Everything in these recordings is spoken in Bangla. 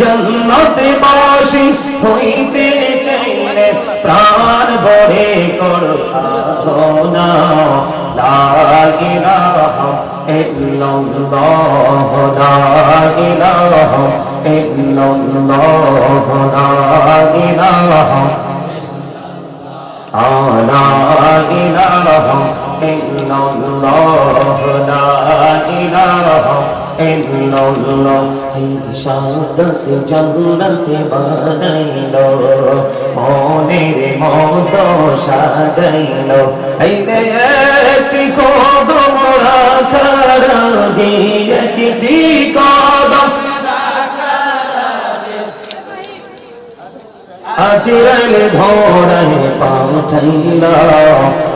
জন্মতে বাসি হইতে চাইলে প্রাণ ভরে কর সাধনা। লাগিলাহ ইল্লাল্লাহ লাগিলাহ ইল্লাল্লাহ লাগিলাহ আলা ইলাহা illallah la ilaha illallah ইশাদত জন্নত বানাইল মনের মত সাজাইল এই নেতি কদম রাখার আগে একটি কদম আজরাইল ধরায় পাঠাইল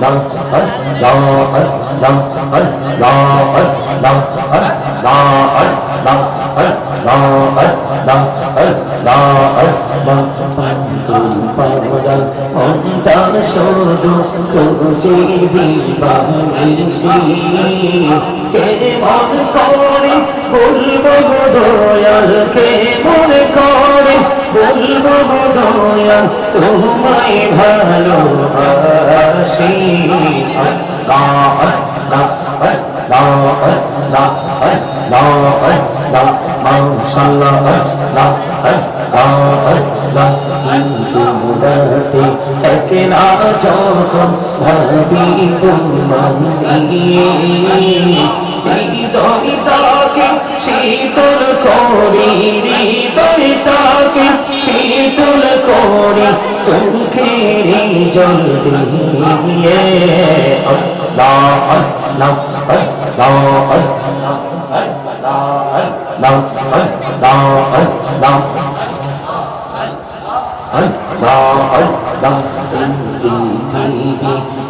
لا শুধু খুঁজে দিবানিসি কে মন করে বলব দয়াল কে মন করে বলব দয়াল তোমায় ভালোবাসি। আল্লাহ আল্লাহ আল্লাহ আল্লাহ আল্লাহ আল্লাহ মাশাআল্লাহ আল্লাহ আল্লাহ আল্লাহ কিন্তু যখন ভাবি তোমায়। শীতল করি হৃদয়টাকে শীতল করি চোখের জল দিয়ে। আল্লাহ আল্লাহ আল্লাহ আল্লাহ আল্লাহ আল্লাহ আল্লাহ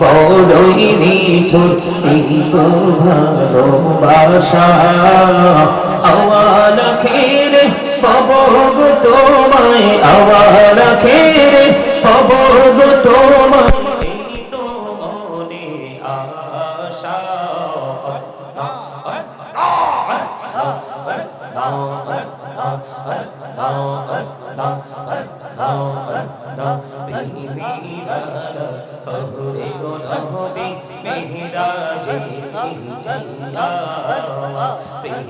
বড়ই মিঠুর এই ভালোবাসা আওয়াল খেরে পাবো তোমায় আওয়াল খেরে পাবো তোমায় Oh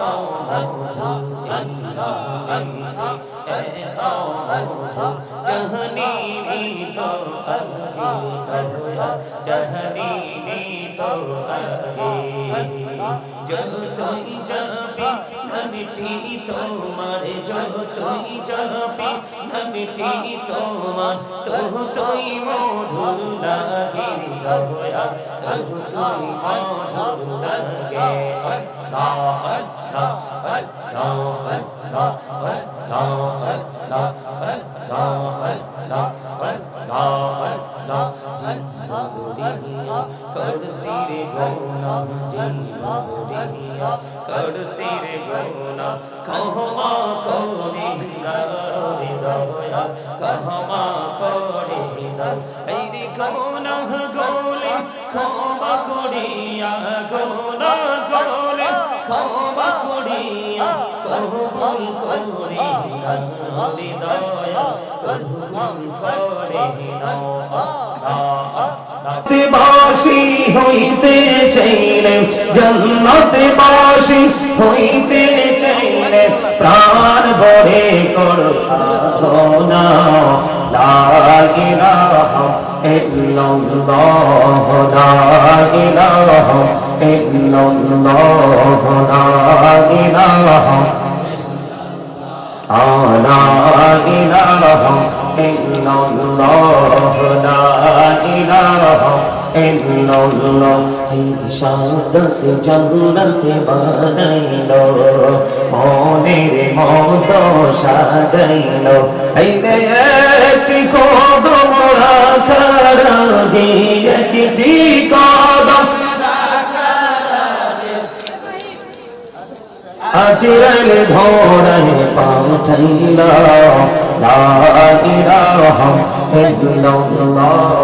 الله أكبر নামটি তোমার তবু তুই মধুর লাগে তবু তবু তুই মধুর লাগে করসিরে গোনা জিবা কর সিরে গোনা কহমা কোনে রে দয়া কহমা করে দাও এই রে গোনা গোলে ক্ষমা করিয়া গোনা হইতে চাইলে জন্নত বাসি হইতে প্রাণ ভরে কর সাধনা। লা ইলাহা ইল্লাল্লাহ লা ইলাহা ইল্লাল্লাহ ইশাদত জন্নত বানাইল। মনের মত সাজাইল। এই একটি কদম রাখার আগে একটি কদম আচিরাল ধরায় পাঠাইল লা ইলাহা ইল্লাল্লাহ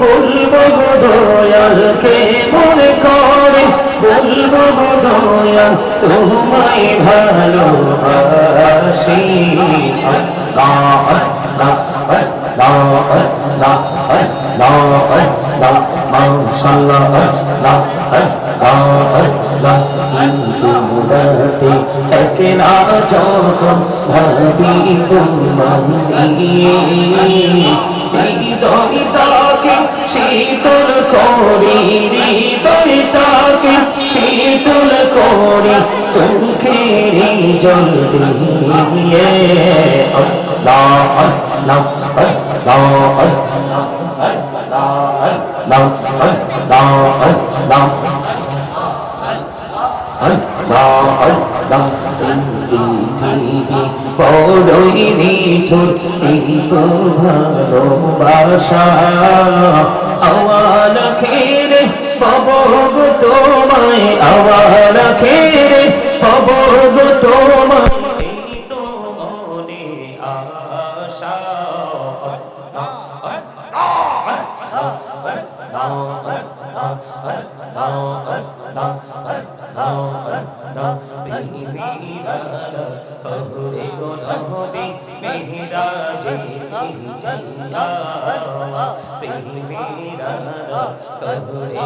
করে বলব দয়াল কে মন করে বলব দয়াল তোমায় ভালোবাসি আল্লাহ আল্লাহ আল্লাহ আল্লাহ আল্লাহ আল্লাহ মাশাআল্লাহ আল্লাহ আল্লাহ আল্লাহ কিন্তু মুরাতে একলা যখন ভাবি হৃদয়টাকে শীতল করি হৃদয়টাকে শীতল করি চোখের জল দিয়ে আল্লাহ আল্লাহ আল্লাহ আল্লাহ আল্লাহ আল্লাহ বড়ই নিঠুর এই ভালোবাসা আওয়াল খেরে পবগ তোমায় আওয়াল খেরে পবগ তোমায় কবরে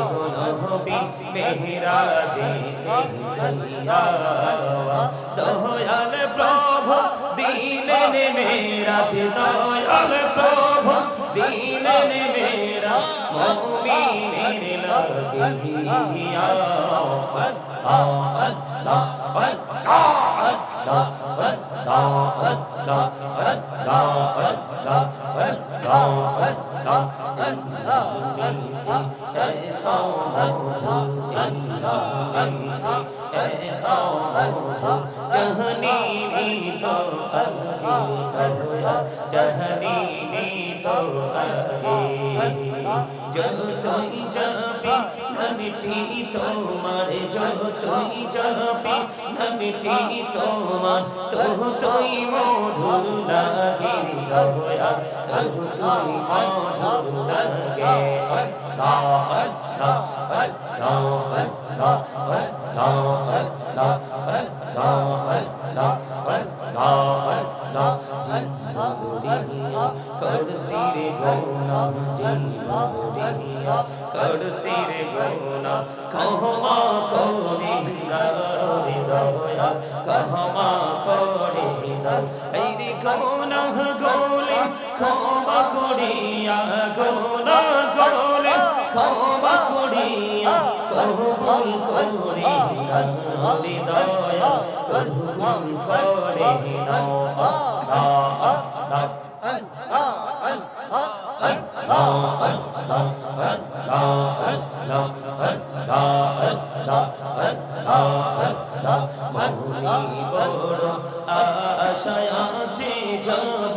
নবী মেহরাজে দয়াল প্রভু দিলেন মেরাজ দয়াল প্রভু দিলেন মেরা মুমিনের লাগিয়া আল্লাহ আল্লাহ আল্লাহ আল্লাহ আল্লাহ আল্লাহ আল্লাহ चहनी नी तो चहनी नी तो जब तुई जाबी नमिटी तोमार जब तुई जाबी नमिटी तोमार तब तुई मधुर लगे रबया तब तुई मधुर लगे अल्लाह अल्लाह अल्लाह अल्लाह গোনা গোনা ক্ষমা করিয়া কবুল করিয়া রে দয়া কবুল করে আল্লাহ মনি আশায় আছে যাব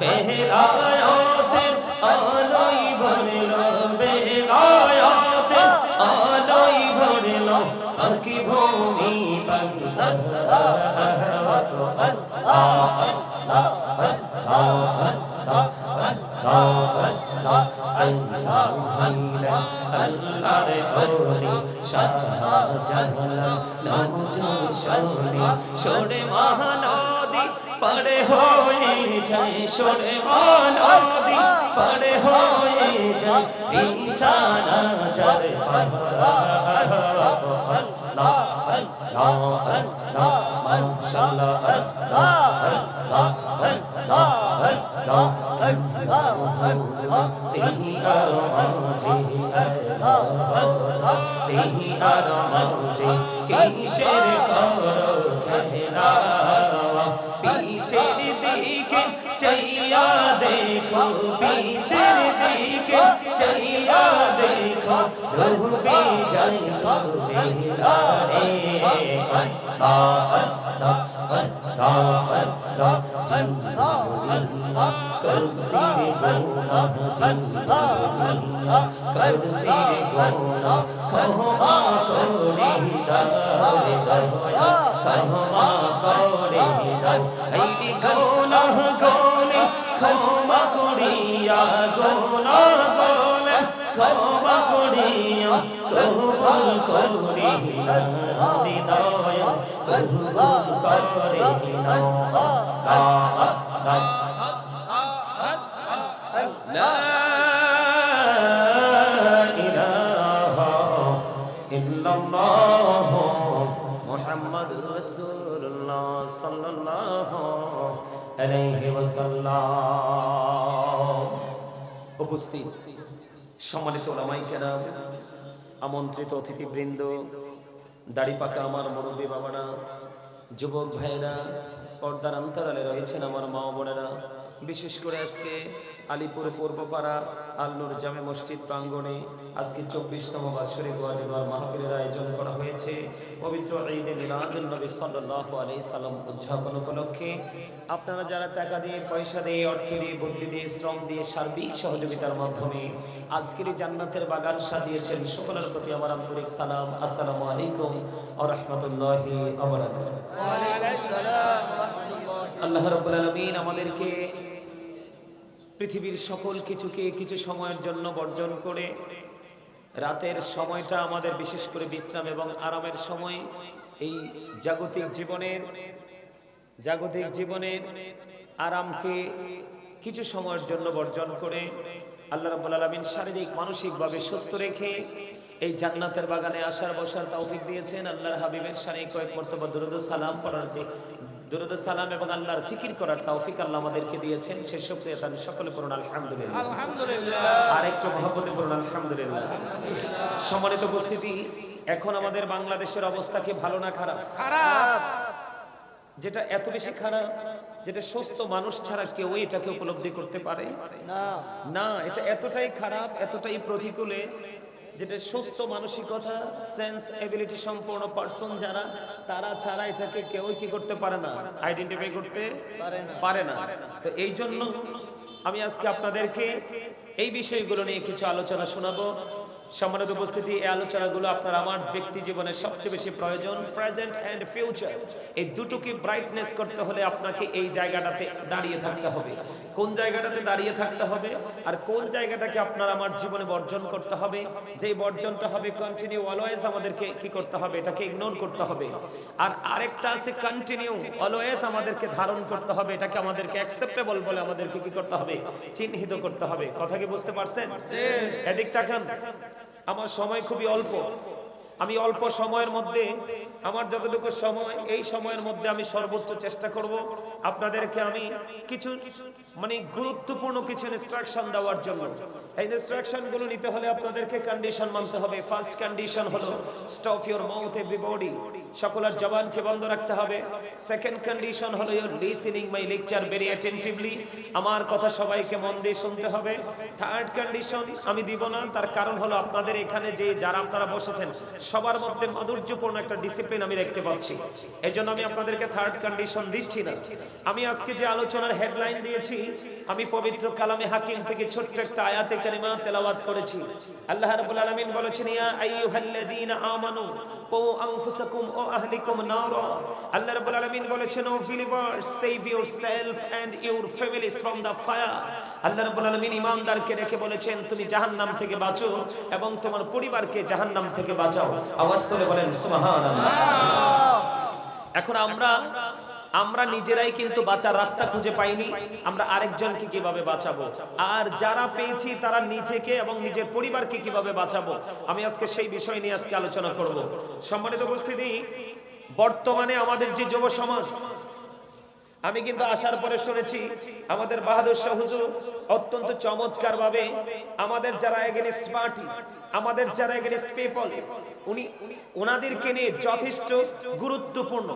বেহরায়াতের আলোই ভরল বেহরায়াতের আলোই ভরল পাখি ভূমি পাখি আল্লাহর ওলি শাহজালাল নামজুর শোনে শোনে পড়ে হয়ে যায় শোনে মহানদী পড়ে হয়ে যায় বিছানা যার আল্লাহ আল্লাহ আল্লাহ দেখো পিছের দিকে চাইয়া দেখো ডুবে যায় বেলা রে আল্লাহ আল্লাহ আল্লাহ আল্লাহ জিন্দাল্লাহ করসি গুনাহ জিন্দাল্লাহ করসি গুনাহ ক্ষমা করে দারে দয়া ক্ষমা করে দাও এই গুনাহ গোনে ক্ষমা করিয়া গুনাহ গোনে ক্ষমা করিয়া কবুল করিয়া হৃদয় কবুল করিয়া লা ইলাহা উপস্থিত সম্মানিত ওলামাই কেরাম আমন্ত্রিত অতিথিবৃন্দ, দাড়ি পাকা আমার মুরব্বী বাবারা, যুবক ভাইয়েরা, পর্দার অন্তরালে রয়েছেন আমার মা বোনেরা বিশেষ করে আজকে আলিপুর পূর্বপাড়া আল্লুর জামে মসজিদ প্রাঙ্গণে আজকে চব্বিশতম বাৎসরিক ওয়ালিমার মাহফিলের আয়োজন করা হয়েছে। পবিত্র ঈদে মিলাদুল নবী সাল্লাল্লাহু আলাইহি সাল্লাম উদযাপন উপলক্ষে আপনারা যারা টাকা দিয়ে, পয়সা দিয়ে, অর্থ দিয়ে, বুদ্ধি দিয়ে, শ্রম দিয়ে সার্বিক সহযোগিতার মাধ্যমে আজকের জান্নাতের বাগান সাজিয়েছেন, সকলের প্রতি আমার আন্তরিক সালাম। আসসালামু আলাইকুম ওয়া রাহমাতুল্লাহি ওয়া বারাকাতুহু। আল্লাহ রাব্বুল আলামিন আমাদেরকে পৃথিবীর সকল কিছুকে কিছু সময়ের জন্য বর্জন করে রাতের সময়টা আমাদের বিশেষ করে বিশ্রাম এবং আরামের সময় এই জাগতিক জীবনের জাগতিক জীবনের আরামকে কিছু সময়ের জন্য বর্জন করে আল্লাহ রাব্বুল আলামিন শারীরিক, মানসিকভাবে সুস্থ রেখে এই জান্নাতের বাগানে আসার বসার তৌফিক দিয়েছেন। আল্লাহর হাবিবের শারী কয়েক মর্তবা দুরুদ সালাম পড়ার যে দুরুদ সালাম এবং আল্লাহর জিকির করার তৌফিক আল্লাহ আমাদেরকে দিয়েছেন। সে শুকরিয়া সকলে আলহামদুলিল্লাহ। আলহামদুলিল্লাহ। আর একটু মহব্বতে আলহামদুলিল্লাহ। সম্মানিত উপস্থিতি এখন আমাদের বাংলাদেশের অবস্থা কি ভালো না খারাপ? খারাপ। যেটা এত বেশি খারাপ যেটা সুস্থ মানুষ ছাড়া কেউ এটাকে উপলব্ধি করতে পারে? না। না এটা এতটাই খারাপ এতটাই প্রতিকূলে যেটা সুস্থ মানসিকতা সেন্স এবিলিটি সম্পূর্ণ পার্সন যারা তারা ছাড়া এটাকে কেউই কি করতে পারে না আইডেন্টিফাই করতে পারে না। পারে না তো এই জন্য আমি আজকে আপনাদেরকে এই বিষয়গুলো নিয়ে কিছু আলোচনা শোনাবো সম্মানিত উপস্থিতি এই আলোচনাগুলো আপনার আমার ব্যক্তি জীবনের সবচেয়ে বেশি প্রয়োজন প্রেজেন্ট অ্যান্ড ফিউচার এই দুটোকে ব্রাইটনেস করতে হলে আপনাকে এই জায়গাটাতে দাঁড়িয়ে থাকতে হবে। কোন জায়গাটাতে দাঁড়িয়ে থাকতে হবে আর কোন জায়গাটাকে আপনার আমার জীবনে বর্জন করতে হবে? যেই বর্জনটা হবে কন্টিনিউ অলওয়েজ আমাদেরকে কি করতে হবে? এটাকে ইগনোর করতে হবে। আর আরেকটা আছে কন্টিনিউ অলওয়েজ আমাদেরকে ধারণ করতে হবে। এটাকে আমাদেরকে অ্যাকসেপ্টেবল বলে আমাদেরকে কি করতে হবে? চিহ্নিত করতে হবে। কথা কি বুঝতে পারছেন? এদিক তাকান আমার সময় খুবই অল্প। আমি অল্প সময়ের মধ্যে, আমার যতটুকু সময়, এই সময়ের মধ্যে আমি সর্বোচ্চ চেষ্টা করব। আপনাদেরকে আমি কিছু মানে গুরুত্বপূর্ণ কিছু ইনস্ট্রাকশন দেওয়ার জন্য। এই ইনস্ট্রাকশনগুলো নিতে হলে আপনাদেরকে কন্ডিশন মানতে হবে। ফার্স্ট কন্ডিশন হলো স্টপ ইউর মাউথ এভরিবডি সকলের জবানকে বন্ধ রাখতে হবে। সেকেন্ড কন্ডিশন হলো your listening my lecture very attentively আমার কথা সবাইকে মন দিয়ে শুনতে হবে। থার্ড কন্ডিশন আমি দিব না, তার কারণ হলো আপনাদের এখানে যে যারা আপনারা বসেছেন, সবার মধ্যে মাধুর্যপূর্ণ একটা ডিসিপ্লিন আমি দেখতে পাচ্ছি। এই জন্য আমি আপনাদেরকে থার্ড কন্ডিশন দিচ্ছি না। আমি আজকে যে আলোচনার হেডলাইন দিয়েছি, আমি পবিত্র কালামে হাকিম থেকে ছোট্ট একটা আয়াতে কারিমা তেলাওয়াত করেছি। আল্লাহ রাব্বুল আলামিন বলেছেন, ইয়া আইয়ুহাল্লাযীনা আমানু কু আনফুসাকুম ও আহলিকুম নারা। আল্লাহ রাব্বুল আলামিন বলেছেন O believers save yourself and your families from the fire আল্লাহ রাব্বুল আলামিন ইমানদারকে রেখে বলেছেন তুমি জাহান্নাম থেকে বাঁচো এবং তোমার পরিবারকে জাহান্নাম থেকে বাঁচাও। আওয়াজ তুলে বলেন সুবহানাল্লাহ। এখন আমরা আমরা নিজেরাই কিন্তু বাঁচার রাস্তা খুঁজে পাইনি। আমরা আরেকজনকে কীভাবে বাঁচাবো? আর যারা পেয়েছি তারা নিজেকে এবং নিজের পরিবারকে কীভাবে বাঁচাবো? আমি আজকে সেই বিষয় নিয়ে আজকে আলোচনা করব। সম্মানিত উপস্থিতি, বর্তমানে আমাদের যে যুব সমাজ, আমি কিন্তু আসার পরে শুনেছি, আমাদের বাহাদুর শাহ হুজুর অত্যন্ত চমৎকার ভাবে আমাদের যারা এগেনিস্ট পার্টি আমাদের যারা এগেনিস্ট পিপল উনি ওনাদেরকে নিয়ে যথেষ্ট গুরুত্বপূর্ণ।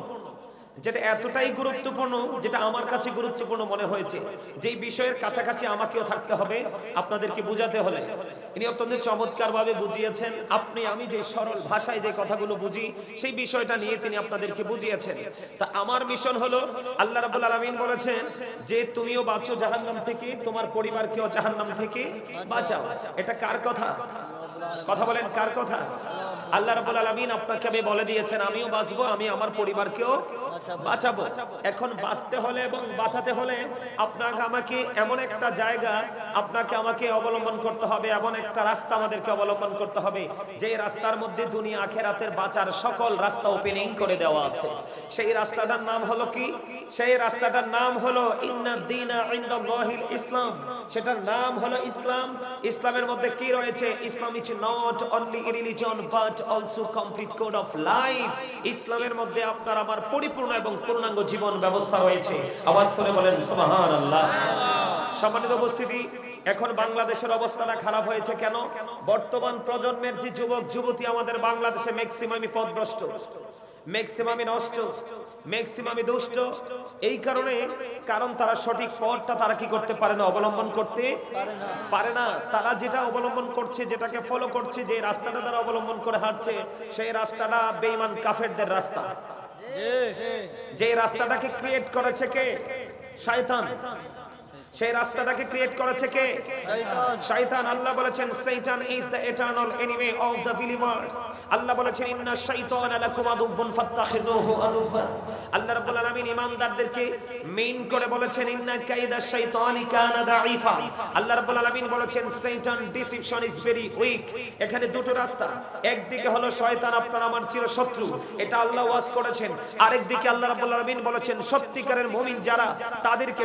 যেটা এতটাই গুরুত্বপূর্ণ, যেটা আমার কাছে গুরুত্বপূর্ণ মনে হয়েছে যেই বিষয়ের কাছাকাছি আমাকেও থাকতে হবে, আপনাদেরকে বুঝাতে হলে। ইনি অত্যন্ত চমৎকার ভাবে বুঝিয়েছেন, আপনি, আমি যে সরল ভাষায় যে কথাগুলো বুঝি, সেই বিষয়টা নিয়ে তিনি আপনাদেরকে বুঝিয়েছেন। তা আমার মিশন হলো, আল্লাহ রাব্বুল আলামিন বলেছেন, যে তুমিও বাঁচো জাহান্নাম থেকে, তোমার পরিবারকেও জাহান্নাম থেকে বাঁচাও। এটা কার কথা? কথা বলেন কার কথা? আল্লাহ রাব্বুল আলামিন আপনাকে আমি বলে দিয়েছেন, আমিও বাঁচবো, আমি আমার পরিবারকেও বাঁচাবো। এখন বাঁচতে হলে এবং বাঁচাতে হলে আপনাকে আমাকে এমন একটা জায়গা, আপনাকে আমাকে অবলম্বন করতে হবে, এমন একটা রাস্তা আমাদেরকে অবলম্বন করতে হবে, যে রাস্তার মধ্যে দুনিয়া আখেরাতের বাঁচার সকল রাস্তা ওপেনিং করে দেওয়া আছে। সেই রাস্তাটার নাম হলো কি? সেই রাস্তাটার নাম হলো ইসলাম। সেটার নাম হলো ইসলাম। ইসলামের মধ্যে কি রয়েছে? Islam is not only religion but also complete code of life ইসলামের মধ্যে আপনার আমার পরিপূর্ণ এবং পূর্ণাঙ্গ জীবন ব্যবস্থা রয়েছে। আওয়াজ করে বলেন সুবহানাল্লাহ। সম্মানিত উপস্থিতি এখন বাংলাদেশের অবস্থাটা খারাপ হয়েছে কেন? বর্তমান প্রজন্মের যে যুবক যুবতী আমাদের বাংলাদেশে ম্যাক্সিমামই পথভ্রষ্ট ম্যাক্সিমামই নষ্ট ম্যাক্সিমামই দুষ্ট। এই কারণে কারণ তারা সঠিক পথটা তারা কি করতে পারে না অবলম্বন করতে পারে না। তারা যেটা অবলম্বন করছে যেটাকে ফলো করছে যে রাস্তাটা তারা অবলম্বন করে হাঁটছে সেই রাস্তাটা বেঈমান কাফেরদের রাস্তা। যে রাস্তাটাকে ক্রিয়েট করেছে কে? শয়তান। সেই রাস্তাটাকে ক্রিয়েট করেছে কে? শয়তান। আল্লাহ বলেছেন শয়তান is the eternal enemy of the believers আল্লাহ বলেছেন ইন্না শাইতানা লাকুম আদুবুন ফাত্তাখিযুহু আদুবা আল্লাহ রাব্বুল আলামিন ঈমানদারদেরকে মেইন করে বলেছেন ইন্না কাইদা শাইতানি কানা দাঈফা। আল্লাহ রাব্বুল আলামিন বলেছেন শয়তান ডিসিপশন ইজ ভেরি উইক এখানে দুটো রাস্তা। একদিকে হলো শয়তান আপনার আমার চিরশত্রু। এটা আল্লাহ ওয়াজ করেছেন। আরেকদিকে আল্লাহ রাব্বুল আলামিন বলেছেন সত্যিকারের মুমিন যারা তাদেরকে